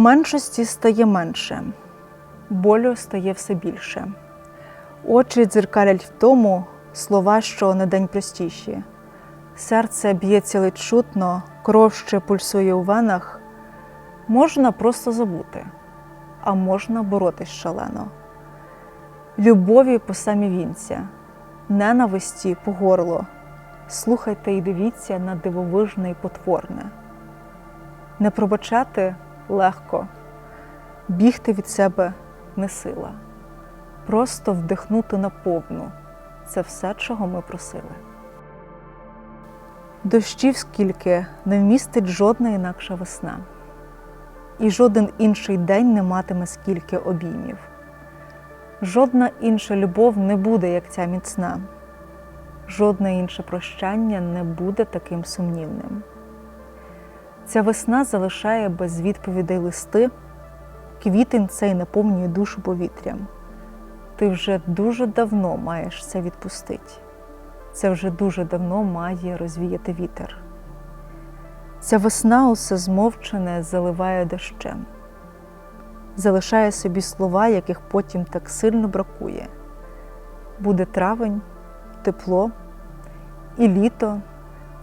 Меншості стає менше, болю стає все більше. Очі дзеркалять в тому слова, що на день простіші. Серце б'ється ледь чутно, кров ще пульсує у венах. Можна просто забути, а можна боротись шалено. Любові по самі вінця, ненависті по горло. Слухайте і дивіться на дивовижне і потворне. Не пробачати легко, бігти від себе не сила, просто вдихнути наповну це все, чого ми просили. Дощів скільки не вмістить жодна інакша весна, і жоден інший день не матиме скільки обіймів. Жодна інша любов не буде, як ця міцна, жодне інше прощання не буде таким сумнівним. Ця весна залишає без відповідей листи, квітень цей наповнює душу повітрям. Ти вже дуже давно маєш це відпустити. Це вже дуже давно має розвіяти вітер. Ця весна усе змовчене заливає дощем, залишає собі слова, яких потім так сильно бракує. Буде травень, тепло і літо,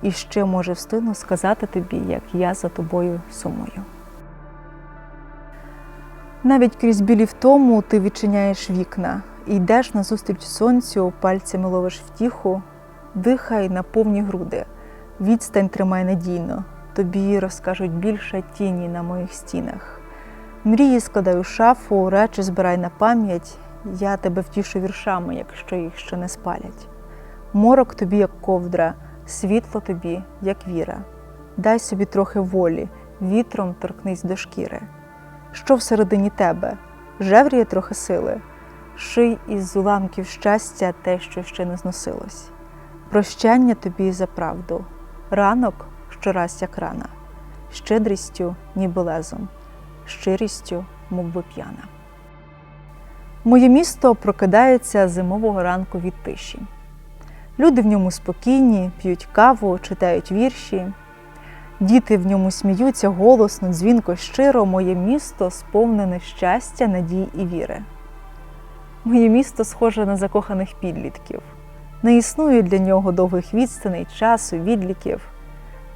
і ще може встигну сказати тобі, як я за тобою сумую. Навіть крізь білі втому ти відчиняєш вікна і йдеш назустріч сонцю, пальцями ловиш втіху, дихай на повні груди, відстань тримай надійно, тобі розкажуть більше тіні на моїх стінах. Мрії складай у шафу, речі збирай на пам'ять, я тебе втішу віршами, якщо їх ще не спалять. Морок тобі, як ковдра, світло тобі, як віра. Дай собі трохи волі, вітром торкнись до шкіри. Що всередині тебе? Жевріє трохи сили, ший із уламків щастя те, що ще не зносилось. Прощання тобі за правду, ранок щораз як рана, щедрістю, ніби лезом, щирістю, мов би п'яна. Моє місто прокидається зимового ранку від тиші. Люди в ньому спокійні, п'ють каву, читають вірші. Діти в ньому сміються голосно, дзвінко, щиро, моє місто сповнене щастя, надій і віри. Моє місто схоже на закоханих підлітків. Не існує для нього довгих відстаней, часу, відліків.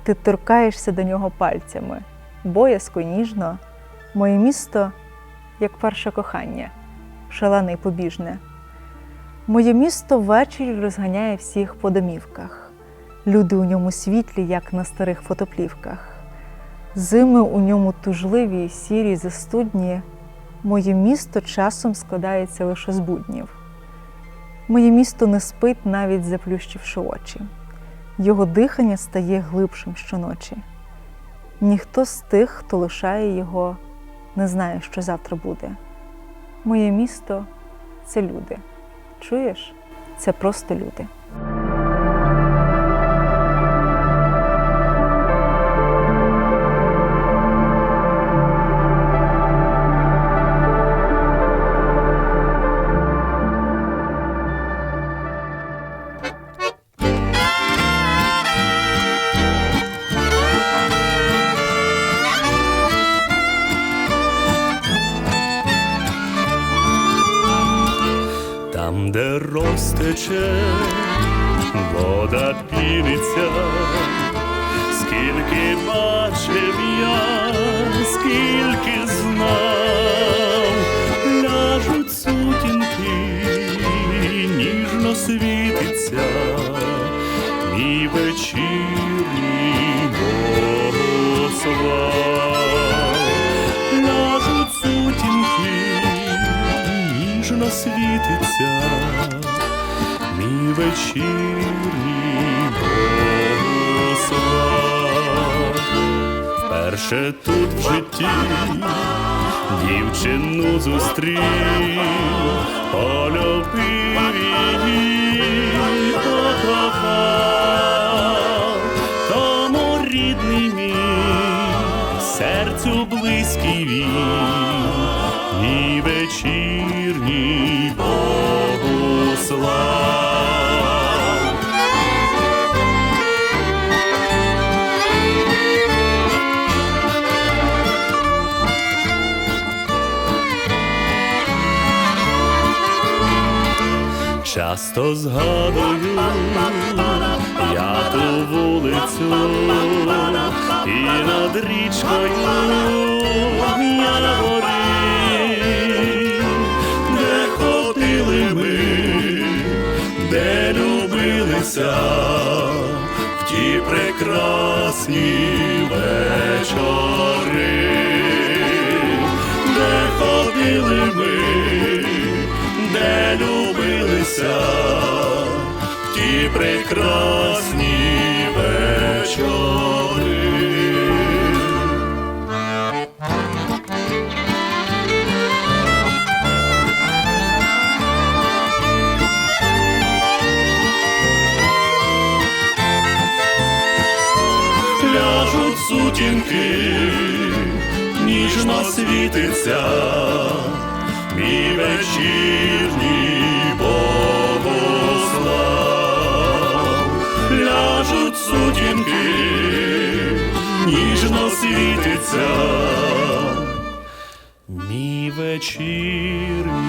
Ти торкаєшся до нього пальцями, боязко, ніжно. Моє місто як перше кохання, шалене й побіжне. Моє місто ввечері розганяє всіх по домівках. Люди у ньому світлі, як на старих фотоплівках. Зими у ньому тужливі, сірі, застудні. Моє місто часом складається лише з буднів. Моє місто не спить, навіть заплющивши очі. Його дихання стає глибшим щоночі. Ніхто з тих, хто лишає його, не знає, що завтра буде. Моє місто це люди. Чуєш? Це просто люди. Де розтече, вода піниться, скільки бачив я, скільки світиться, мій вечірній. Вперше тут в житті дівчину зустрів, полюбив її, покохав, тому рідний мій, серцю близький він, мирній Богу слава. Часто згадую я ту вулицю і над річкою я на дивився в ті прекрасні вечори. Ляжуть сутінки, ніжно світиться. Мій вечір. Мій вечір.